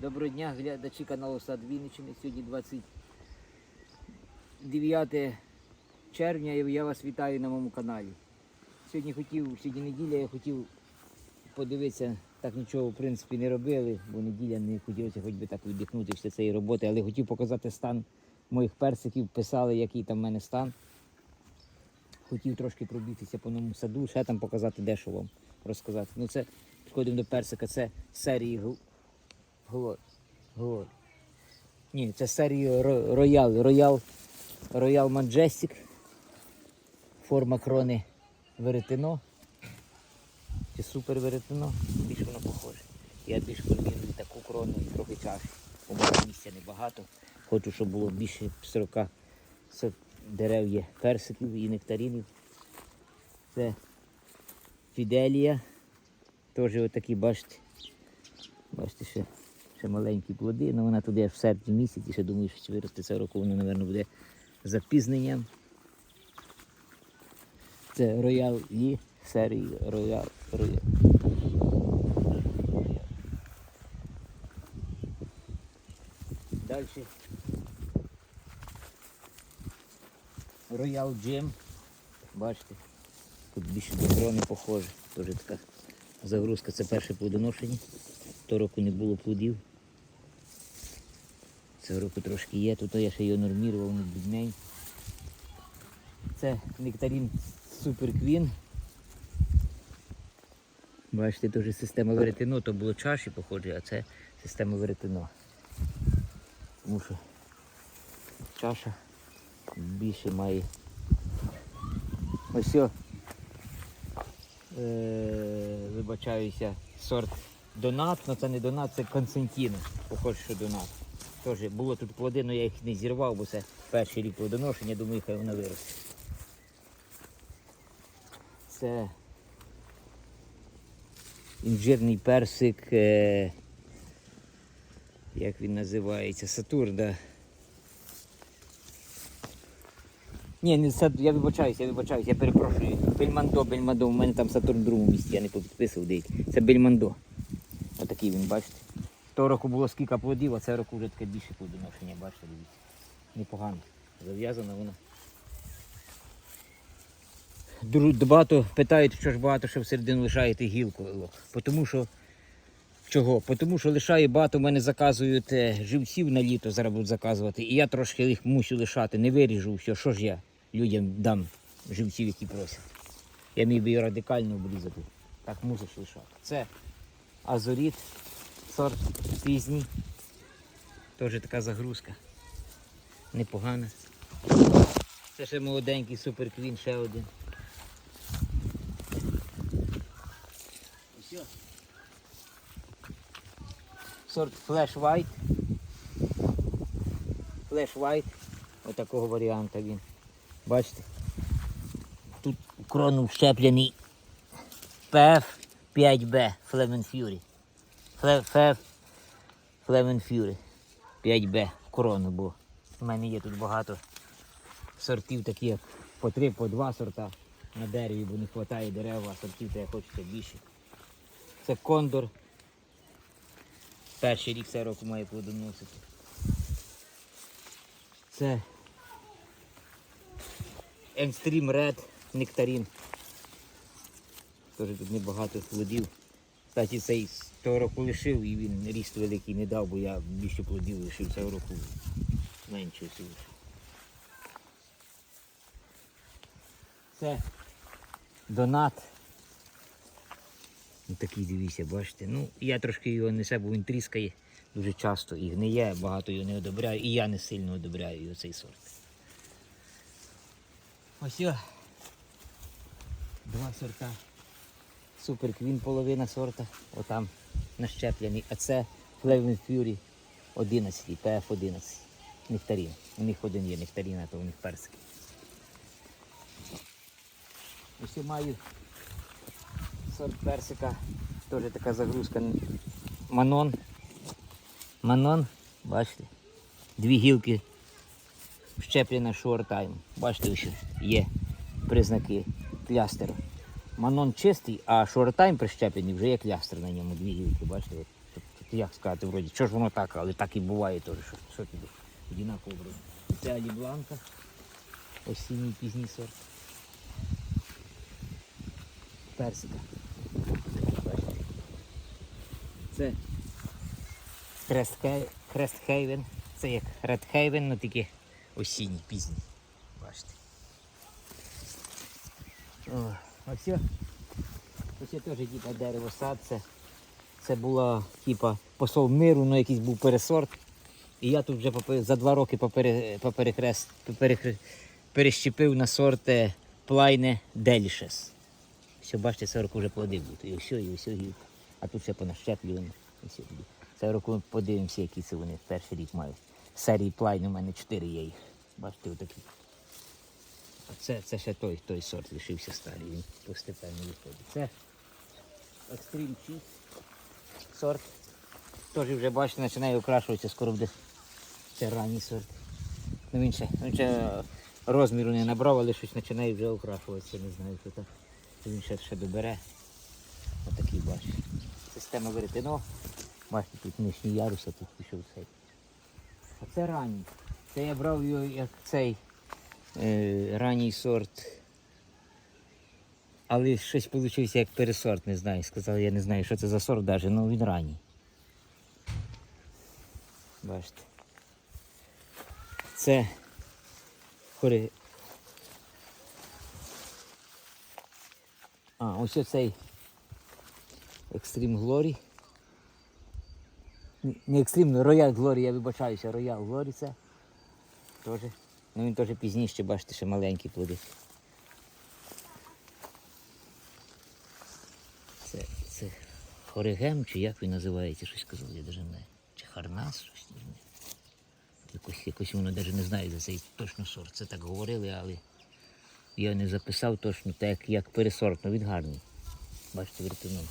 Доброго дня, глядачі каналу Сад Вінниччини. Сьогодні 29 червня і я вас вітаю на моєму каналі. Сьогодні хотів, сьогодні неділя, я хотів подивитися, так нічого в принципі не робили, бо неділя не хотілося хоч би так віддихнути після цієї роботи, але хотів показати стан моїх персиків, писали, який там в мене стан. Хотів трошки пробігтися по новому саду, ще там показати, де що вам розказати. Ну це підходимо до персика, це серії Голод. Голод. Ні, це серія Роял. Роял. Роял Маджестик. Форма крони веретено. Чи супер веретено. Більш воно похоже. Я більш комбіную таку крону і трохи чашу. У мене місця небагато. Хочу, щоб було більше 40 дерев є персиків і нектаринів. Це Фіделія. Теж отакі, бачите. Бачите, ще, ще маленькі плоди, але вона туди в серпні місяці, ще думаю, що виросте цього року, воно, мабуть, буде запізненням. Це роял і серії роял. роял. Далі. Роял Джим. Бачите, тут більше до крони похоже. Теж така загрузка. Це перше плодоношення. Того року не було плодів. Цього року трошки є, тут я ще його нормірував на біднень. Це нектарин Супер Квін. Бачите, теж система веретено, то було чаші, похоже, а це система веретено. Тому що чаша більше має. Ось. Е, вибачаюся, сорт Донат, але це не Донат, це Константіно. Похоже, що Донат. Теж було тут плоди, але я їх не зірвав, бо це перший рік плодоношення, думаю, хай вона виросте. Це інжирний персик, е, як він називається, Сатур, да. Ні, не Сат... я вибачаюся, я вибачаюся, я перепрошую. Бельмандо, Бельмандо, у мене там Сатурн в другому місці, я не підписував деякі. Це Бельмандо. Отакий він, бачите. Того року було скільки плодів, а цього року вже таке більше плодоношення, бачите, дивіться. Непогано. Зав'язана вона. Багато питають, що ж багато що всередину лишаєте гілку. Тому що Чого? Тому що лишаю багато, в мене заказують е, живців на літо, зараз будуть заказувати. І я трошки їх мусю лишати, не виріжу все. Що ж я людям дам живців, які просять. Я міг би її радикально обрізати. Так мусиш лишати. Це азоріт, сорт пізній. Теж така загрузка. Непогана. Це ще молоденький суперквін, ще один. Сорт Flash White. Flash White. Отакого варіанта він. Бачите? Тут крону вщеплений PF 5B Flamin Fury. 5B в крону, бо в мене є тут багато сортів, такі як по три, по два сорта на дереві, бо не вистачає дерев, а сортів то я хочеться більше. Це кондор. Перший рік цього року має плодоносити. Це Extreme Red Нектарин. Теж тут небагато плодів. Кстати, цей того року лишив і він ріст великий не дав, бо я більше плодів лишив цього року менше лишив. Це донат. Ну, такий дивіться, бачите. Ну, я трошки його несе, бо він тріскає дуже часто і гниє, багато його не одобряю, і я не сильно одобряю його цей сорт. Ось о. Два сорта. Супер квін половина сорта. Отам нащеплений. А це Flavin Fury 11, PF 11. Нектарин. У них один є нектарин, а то у них персики. Ось маю сорт персика. Теж така загрузка. Манон. Манон, бачите? Дві гілки щеплена шортайм. Бачите, ось є признаки клястеру. Манон чистий, а шортайм прищеплений вже є клястер на ньому. Дві гілки, бачите? Як сказати, вроді, що ж воно так, але так і буває теж, що, що тобі одинаково вроді. Це алібланка, осінній пізній сорт. Персика. Це Крестхей- Крестхейвен. Це як Редхейвен, але тільки осінній, пізній. Бачите. О, ось. о. Ось це теж типа дерево сад. Це, це була типа посол миру, ну якийсь був пересорт. І я тут вже за два роки перещепив на сорт е, Плайне Делішес. Все, бачите, цього року вже плоди будуть. І все, і все, і... А тут понащеплюємо. Все буде. Цього року подивимося, які це вони перший рік мають. Серії Плайн у мене чотири є їх. Бачите, отакі. А це, це ще той, той сорт лишився старий, він постепенно виходить. Це Extreme Cheese сорт. Теж вже бачите, починає окрашуватися, скоро буде. Це ранній сорт. Ну він ще, він ще розміру не набрав, але щось починає вже окрашуватися, не знаю, що так. Він ще, ще добере. Отакий бачиш. Система веретено. Бачите, тут нижній ярус, а тут пішов цей. А це ранній. Це я брав його як цей ранній сорт. Але щось вийшло як пересорт, не знаю. Сказав, я не знаю, що це за сорт навіть, але він ранній. Бачите. Це хори. А, ось оцей Extreme Glory. Не Extreme, Royal Glory, я вибачаюся, Royal Glory це. Теж. Ну він теж пізніше, бачите, ще маленькі плоди. Це, це хоригем, чи як він називається, щось казав, я навіть не. Чи харнас, щось не. Якось, якось воно навіть не знаю за цей точно сорт. Це так говорили, але я не записав точно, так як, як пересорт, але він гарний. Бачите, вертуном.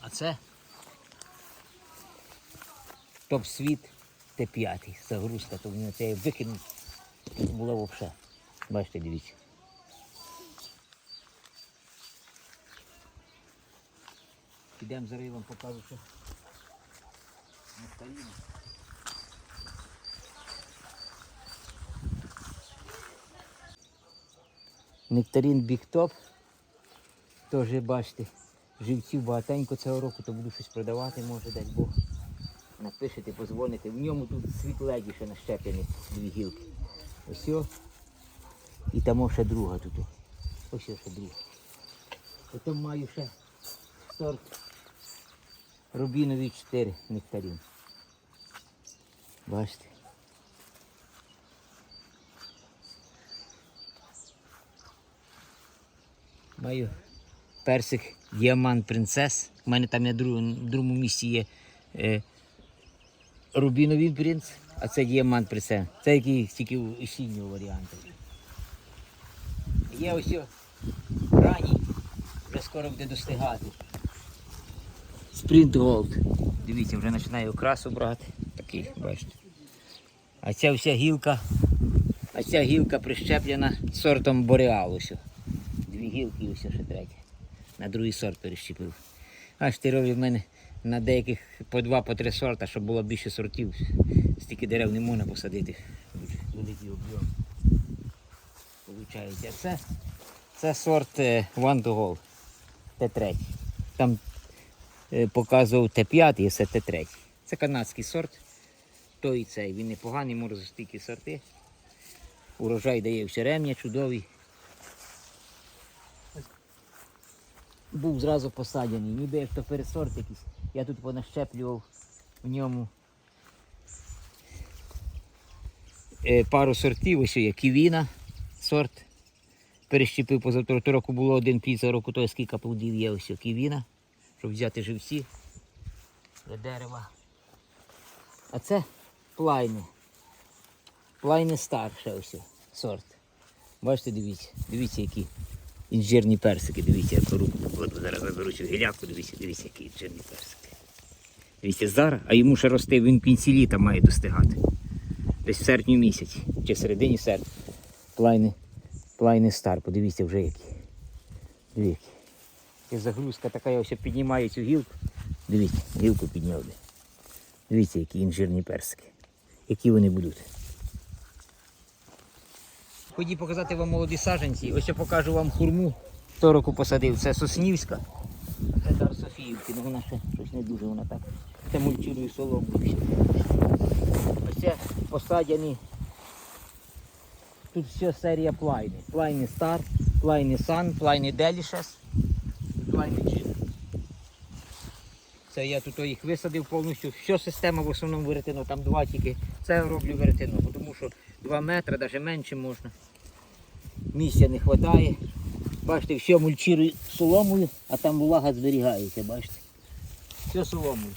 А це топ світ Т5. Загрузка, то мені це викинув. Була взагалі. Бачите, дивіться. Підемо зараз я покажу, що. Нектарин Big Top. Теж бачите, живців багатенько цього року, то буду щось продавати, може дай Бог. Напишете, позвоните. В ньому тут світледі ще нащеплені дві гілки. Ось. о. І там ще друга тут. Ось ще друга. Потім маю ще сорт Рубінові 4 нектарин. Бачите? Маю персик Діамант Принцес. У мене там на другому, другому місці є е, Рубіновий принц, а це Діамант Принцес. Це який тільки осіннього варіанту. Є ось ранній, вже скоро буде достигати. Спринт Голд. Дивіться, вже починає окрасу брати. Такий, бачите. А ця вся гілка, а ця гілка прищеплена сортом Бореал. Ось. о. Дві гілки і ось ще третя. На другий сорт перещепив. Аж тирові в мене на деяких по два, по три сорта, щоб було більше сортів. Стільки дерев не можна посадити. Великий об'єм. Получається. Це, це сорт е, One to Gold. Т3. Там е, показував Т5 і це Т3. Це канадський сорт. Той цей. Він непоганий, може стільки сорти. Урожай дає все ремня, чудовий. Був зразу посаджений, ніби як то пересорт якийсь. Я тут понащеплював в ньому е, пару сортів, ось є ківіна сорт. Перещепив позавтора того року було один плід, за року то скільки плодів є ось ківіна, щоб взяти живці для дерева. А це плайни. Плайни старше ось сорт. Бачите, дивіться, дивіться, які інжирні персики, дивіться, я руку покладу, зараз заберу цю гіляку, дивіться, дивіться, які інжирні персики. Дивіться, зараз, а йому ще рости, він в кінці літа має достигати. Десь в серпні місяці, чи в середині серпня. Плайни, плайни стар, подивіться вже які. Дивіться. І загрузка така, я ось піднімаю цю гілку. Дивіться, гілку підняв. Дивіться, які інжирні персики. Які вони будуть. Ході показати вам молоді саджанці. Ось я покажу вам хурму. Того року посадив. Це Соснівська. Це дар ну вона ще щось не дуже вона так. Це соломою. Ось це посадяні. Тут все серія плайни. Плайни Стар, плайни Сан, плайни Делішес, плайни Джин. Це я тут їх висадив повністю. Все система в основному веретено, там два тільки. Це я роблю веретено, тому що 2 метри, навіть менше можна. Місця не вистачає. Бачите, все мульчирую соломою, а там влага зберігається, бачите. Все соломою.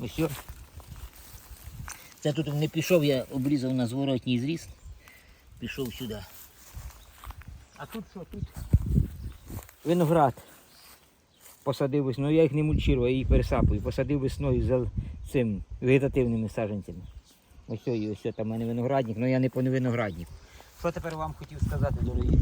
Ось. Це тут не пішов, я обрізав на зворотній зріст. Пішов сюди. А тут що? Тут виноград. Посадив весною. Ну я їх не мульчирую, я їх пересапую. Посадив весною з цим вегетативними саджанцями. Ось і ось там в мене виноградник, але я не по винограднику. Що тепер вам хотів сказати, дорогі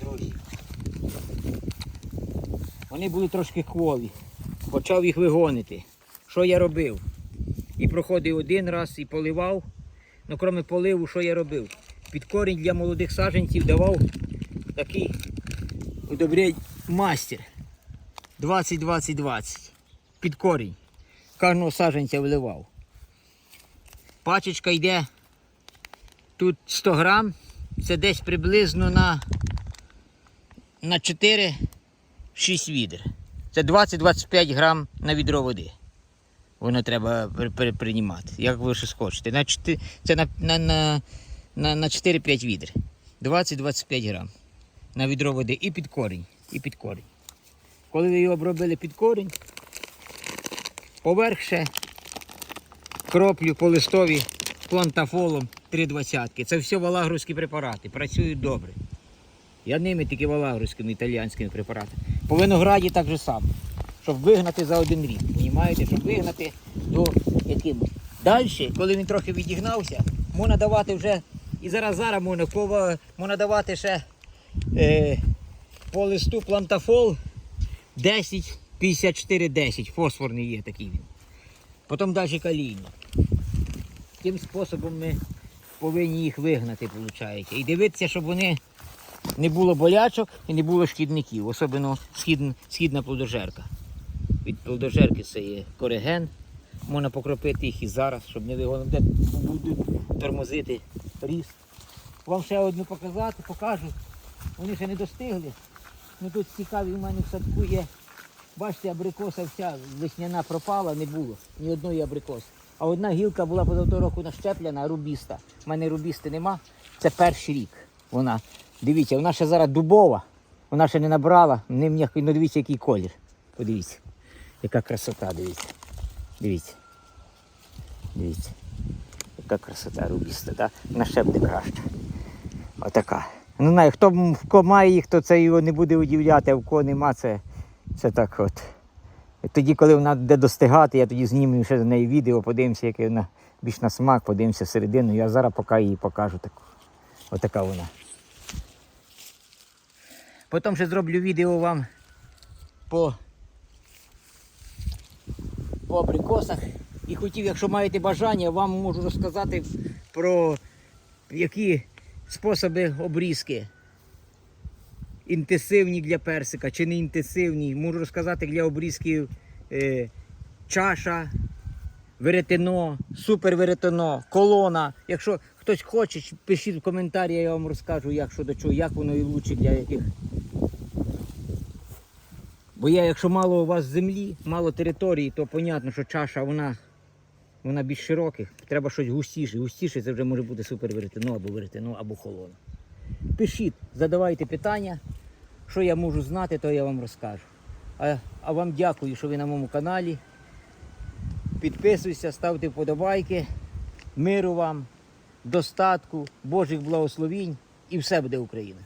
друзі? Вони були трошки кволі. Почав їх вигонити. Що я робив? І проходив один раз і поливав. Ну, крім поливу, що я робив? Під корінь для молодих саджанців давав такий удобрять мастер 20-20-20. Під корінь. Кожного саджанця вливав. Пачечка йде тут 100 грам. Це десь приблизно на, на 4-6 відер. Це 20-25 грам на відро води. Воно треба при- при- приймати, як ви щось хочете. На, чти- це на, на, на, на, на 4-5 відер. 20-25 грам на відро води і під корінь. І під корінь. Коли ви його обробили під корінь, поверх ще кроплю по листові плантафолом 3,20. Це все валагровські препарати, працюють добре. Я ними тільки валагровськими італіянськими препаратами. По винограді так же само. Щоб вигнати за один рік. Понімаєте? Щоб вигнати до якимось. Далі, коли він трохи відігнався, можна давати вже, і зараз зараз можна, кова- можна давати ще е, по листу плантафол 10, 54, 10. Фосфорний є такий він. Потім далі калійний. Тим способом ми повинні їх вигнати, виходить. І дивитися, щоб вони не було болячок і не було шкідників, особливо східна, східна плодожерка. Від плодожерки це є кореген. Можна покропити їх і зараз, щоб не вигонити, де будуть тормозити ріст. Вам ще одну показати, покажу. Вони ще не достигли. Ну тут цікаві у мене в садку є. Бачите, абрикоса вся весняна пропала, не було. Ні одної абрикоси. А одна гілка була позавтого року нащеплена, рубіста. У мене рубісти нема. Це перший рік. Вона. Дивіться, вона ще зараз дубова. Вона ще не набрала. Не м'який. Ну дивіться, який колір. Подивіться. Яка красота, дивіться. Дивіться. Дивіться. Яка красота рубіста, так? Вона ще буде краще. Отака. Ну, знаю, хто, м- хто має їх, то це його не буде удивляти, а в кого нема, це, це так от. Тоді, коли вона буде достигати, я тоді зніму ще з неї відео, подивимося, яке вона більш на смак, подивимося середину. Я зараз поки її покажу таку. Отака вона. Потім ще зроблю відео вам по, по абрикосах. І хотів, якщо маєте бажання, вам можу розказати про які способи обрізки. Інтенсивні для персика чи не інтенсивні. Можу розказати для обрізків е, чаша, веретено, суперверетено, колона. Якщо хтось хоче, пишіть в коментарі, я вам розкажу, як що до чого, як воно і лучше для яких. Бо я, якщо мало у вас землі, мало території, то зрозуміло, що чаша вона, вона більш широких. Треба щось густіше. Густіше це вже може бути суперверетено або веретено, або холона. Пишіть, задавайте питання. Що я можу знати, то я вам розкажу. А, а вам дякую, що ви на моєму каналі. Підписуйся, ставте вподобайки. Миру вам, достатку, Божих благословінь і все буде Україна.